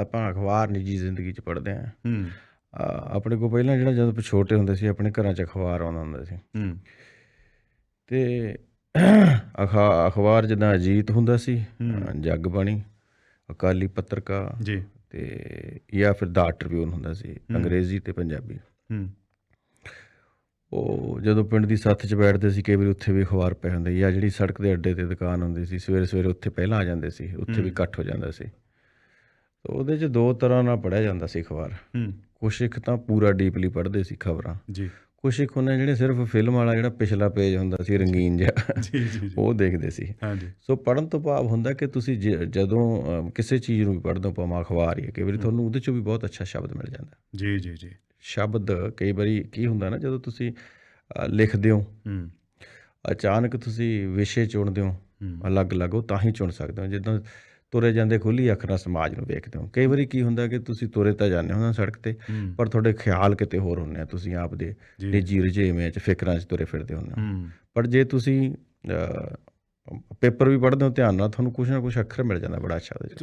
ਆਪਾਂ ਅਖਬਾਰ ਨਿੱਜੀ ਜ਼ਿੰਦਗੀ 'ਚ ਪੜ੍ਹਦੇ ਹਾਂ। ਹੂੰ। ਆਪਣੇ ਕੋਲ ਪਹਿਲਾਂ ਜਿਹੜਾ ਜਦੋਂ ਛੋਟੇ ਹੁੰਦੇ ਸੀ ਆਪਣੇ ਘਰਾਂ 'ਚ ਅਖਬਾਰ ਆਉਂਦਾ ਹੁੰਦਾ ਸੀ। ਹੂੰ। ਤੇ ਅਖਾ ਅਖਬਾਰ ਜਿੱਦਾਂ ਅਜੀਤ ਹੁੰਦਾ ਸੀ ਹੂੰ। ਅ, ਜਗਬਾਣੀ ਅਕਾਲੀ ਪੱਤਰਕਾ ਜੀ। ਤੇ ਜਾਂ ਫਿਰ ਦਾ ਟ੍ਰਿਬਿਊਨ ਹੁੰਦਾ ਸੀ ਅੰਗਰੇਜ਼ੀ ਤੇ ਪੰਜਾਬੀ। ਹੂੰ। ਉਹ ਜਦੋਂ ਪਿੰਡ ਦੀ ਸੱਥ 'ਚ ਬੈਠਦੇ ਸੀ ਕਈ ਵਾਰੀ ਉੱਥੇ ਵੀ ਅਖਬਾਰ ਪਏ ਹੁੰਦੇ ਜਾਂ ਜਿਹੜੀ ਸੜਕ ਦੇ ਅੱਡੇ ਤੇ ਦੁਕਾਨ ਹੁੰਦੀ ਸੀ ਸਵੇਰੇ ਸਵੇਰੇ ਉੱਥੇ ਪਹਿਲਾਂ ਆ ਜਾਂਦੇ ਸੀ ਉੱਥੇ ਵੀ ਇਕੱਠ ਹੋ ਜਾਂਦਾ ਸੀ। ਤਾਂ ਉਹਦੇ 'ਚ ਦੋ ਤਰ੍ਹਾਂ ਨਾਲ ਪੜ੍ਹਿਆ ਜਾਂਦਾ ਸੀ ਅਖਬਾਰ। ਹੂੰ। ਕੁਛ ਇੱਕ ਤਾਂ ਪੂਰਾ ਡੀਪਲੀ ਪੜ੍ਹਦੇ ਸੀ ਖਬਰਾਂ। ਜੀ। ਕੁਛ ਇੱਕ ਹੁੰਦੇ ਜਿਹੜੇ ਸਿਰਫ ਫਿਲਮ ਵਾਲਾ ਜਿਹੜਾ ਪਿਛਲਾ ਪੇਜ ਹੁੰਦਾ ਸੀ ਰੰਗੀਨ ਜਿਹਾ ਜੀ ਜੀ ਉਹ ਦੇਖਦੇ ਸੀ। ਹਾਂਜੀ ਸੋ ਪੜਨ ਤੋਂ ਭਾਵ ਹੁੰਦਾ ਕਿ ਤੁਸੀਂ ਜ- ਜਦੋਂ ਅਮ, ਕਿਸੇ ਚੀਜ਼ ਨੂੰ ਵੀ ਪੜ੍ਹਦੇ ਹੋ ਭਾਵੇਂ ਅਖਬਾਰ ਹੀ ਹੈ, ਕਈ ਵਾਰੀ ਤੁਹਾਨੂੰ ਉਹਦੇ ਚੋਂ ਵੀ ਬਹੁਤ ਅੱਛਾ ਸ਼ਬਦ ਮਿਲ ਜਾਂਦਾ। ਜੀ ਜੀ ਜੀ। ਸ਼ਬਦ ਕਈ ਵਾਰੀ ਕੀ ਹੁੰਦਾ ਨਾ ਜਦੋਂ ਤੁਸੀਂ ਅ, ਲਿਖਦੇ ਹੋ ਹੂੰ। ਅਚਾਨਕ ਤੁਸੀਂ ਵਿਸ਼ੇ ਚੁਣਦੇ ਹੋ ਹੂੰ। ਅਲੱਗ-ਅਲੱਗ ਉਹ ਤਾਂ ਹੀ ਚੁਣ ਸਕਦੇ ਹੋ। ਜਦੋਂ ਤੁਰੇ ਜਾਂਦੇ ਖੁੱਲੀ ਅੱਖ ਨਾਲ ਸਮਾਜ ਨੂੰ ਵੇਖਦੇ ਹੋ। ਕਈ ਵਾਰੀ ਕੀ ਹੁੰਦਾ ਕਿ ਤੁਸੀਂ ਤੁਰੇ ਤਾਂ ਜਾਂਦੇ ਹੋ ਨਾ ਸੜਕ ਤੇ ਪਰ ਤੁਹਾਡੇ ਖਿਆਲ ਕਿਤੇ ਹੋਰ ਹੁੰਦੇ ਆ ਤੁਸੀਂ ਆਪ ਦੇ। ਨਿੱਜੀ ਰੁਝੇਵਿਆਂ 'ਚ ਫਿਕਰਾਂ 'ਚ ਤੁਰੇ ਫਿਰਦੇ ਹੁੰਦੇ ਹੋ। ਪਰ ਜੇ ਤੁਸੀਂ ਪੇਪਰ ਵੀ ਪੜ੍ਹਦੇ ਹੋ ਧਿਆਨ ਨਾਲ ਤੁਹਾਨੂੰ ਕੁਝ ਨਾ ਕੁਝ ਅੱਖਰ ਮਿਲ ਜਾਂਦਾ ਬੜਾ ਅੱਛਾ ਉਹਦੇ